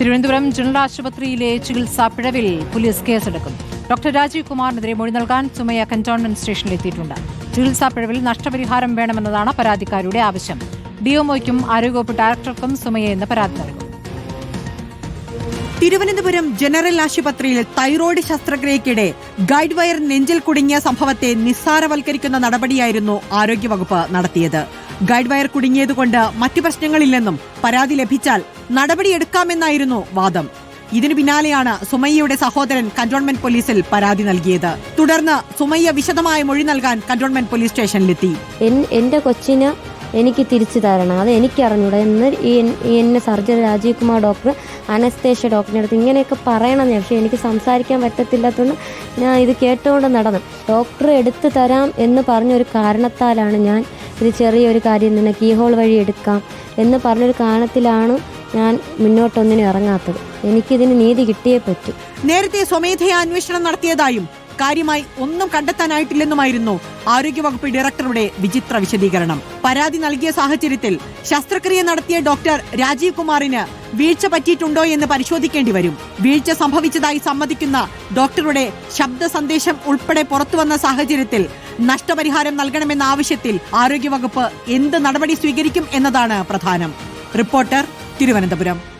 Thiruvananthapuram general ആശുപത്രിയിലെ ചികിത്സാ പിഴവിൽ പോലീസ് കേസെടുക്കും. ഡോക്ടർ രാജീവ് കുമാറിനെതിരെ മൊഴി നൽകാൻ സുമയ കന്റോൺമെന്റ് സ്റ്റേഷനിൽ എത്തിയിട്ടുണ്ട് ചികിത്സാ പിഴവിൽ നഷ്ടപരിഹാരം വേണമെന്നതാണ് പരാതിക്കാരുടെ ആവശ്യം. ഡിഒമോയ്ക്കും ആരോഗ്യവകുപ്പ് ഡയറക്ടർക്കും സുമയ എന്ന് പരാതി നൽകും. തിരുവനന്തപുരം ജനറൽ ആശുപത്രിയിൽ തൈറോയ്ഡ് ശസ്ത്രക്രിയയ്ക്കിടെ ഗൈഡ് വയർ നെഞ്ചിൽ കുടുങ്ങിയ സംഭവത്തെ നിസ്സാരവൽക്കരിക്കുന്ന നടപടിയായിരുന്നു ആരോഗ്യവകുപ്പ് നടത്തിയത്. ഗൈഡ് വയർ കുടുങ്ങിയതുകൊണ്ട് മറ്റു പ്രശ്നങ്ങളില്ലെന്നും പരാതി ലഭിച്ചാൽ നടപടിയെടുക്കാമെന്നായിരുന്നു വാദം. ഇതിനു പിന്നാലെയാണ് സുമയ്യയുടെ സഹോദരൻ കന്റോൺമെന്റ് പോലീസിൽ പരാതി നൽകിയത്. തുടർന്ന് സുമയ്യ വിശദമായ മൊഴി നൽകാൻ കന്റോൺമെന്റ് പോലീസ് സ്റ്റേഷനിലെത്തി. എന്റെ കൊച്ചിന് എനിക്ക് തിരിച്ചു തരണം. അത് എനിക്ക് അറിഞ്ഞൂടെ എന്ന് ഈ എന്നെ surgery Rajeev Kumar doctor anaesthesia ഡോക്ടറിന്റെ അടുത്ത് ഇങ്ങനെയൊക്കെ പറയണം പക്ഷേ എനിക്ക് സംസാരിക്കാൻ പറ്റത്തില്ലാത്തതുകൊണ്ട് ഞാൻ ഇത് കേട്ടുകൊണ്ട് നടന്നു. ഡോക്ടർ എടുത്തു തരാം എന്ന് പറഞ്ഞൊരു കാരണത്താലാണ് ഞാൻ ഇത് ചെറിയൊരു കാര്യം തന്നെ കീഹോൾ വഴി എടുക്കാം എന്ന് പറഞ്ഞൊരു കാരണത്തിലാണ് ഞാൻ മുന്നോട്ടൊന്നിനും ഇറങ്ങാത്തത്. എനിക്കിതിന് നീതി കിട്ടിയേ പറ്റൂ. നേരത്തെ സ്വമേധയാ അന്വേഷണം നടത്തിയതായും കാര്യമായി ഒന്നും കണ്ടെത്താനായിട്ടില്ലെന്നുമായിരുന്നു ആരോഗ്യവകുപ്പ് ഡയറക്ടറുടെ വിചിത്ര വിശദീകരണം. പരാതി നൽകിയ സാഹചര്യത്തിൽ ശസ്ത്രക്രിയ നടത്തിയ ഡോക്ടർ രാജീവ് കുമാറിന് വീഴ്ച പറ്റിയിട്ടുണ്ടോ എന്ന് പരിശോധിക്കേണ്ടി വരും. വീഴ്ച സംഭവിച്ചതായി സമ്മതിക്കുന്ന ഡോക്ടറുടെ ശബ്ദ സന്ദേശം ഉൾപ്പെടെ പുറത്തുവന്ന സാഹചര്യത്തിൽ നഷ്ടപരിഹാരം നൽകണമെന്ന ആവശ്യത്തിൽ ആരോഗ്യവകുപ്പ് എന്ത് നടപടി സ്വീകരിക്കും എന്നതാണ് പ്രധാനം. റിപ്പോർട്ടർ തിരുവനന്തപുരം.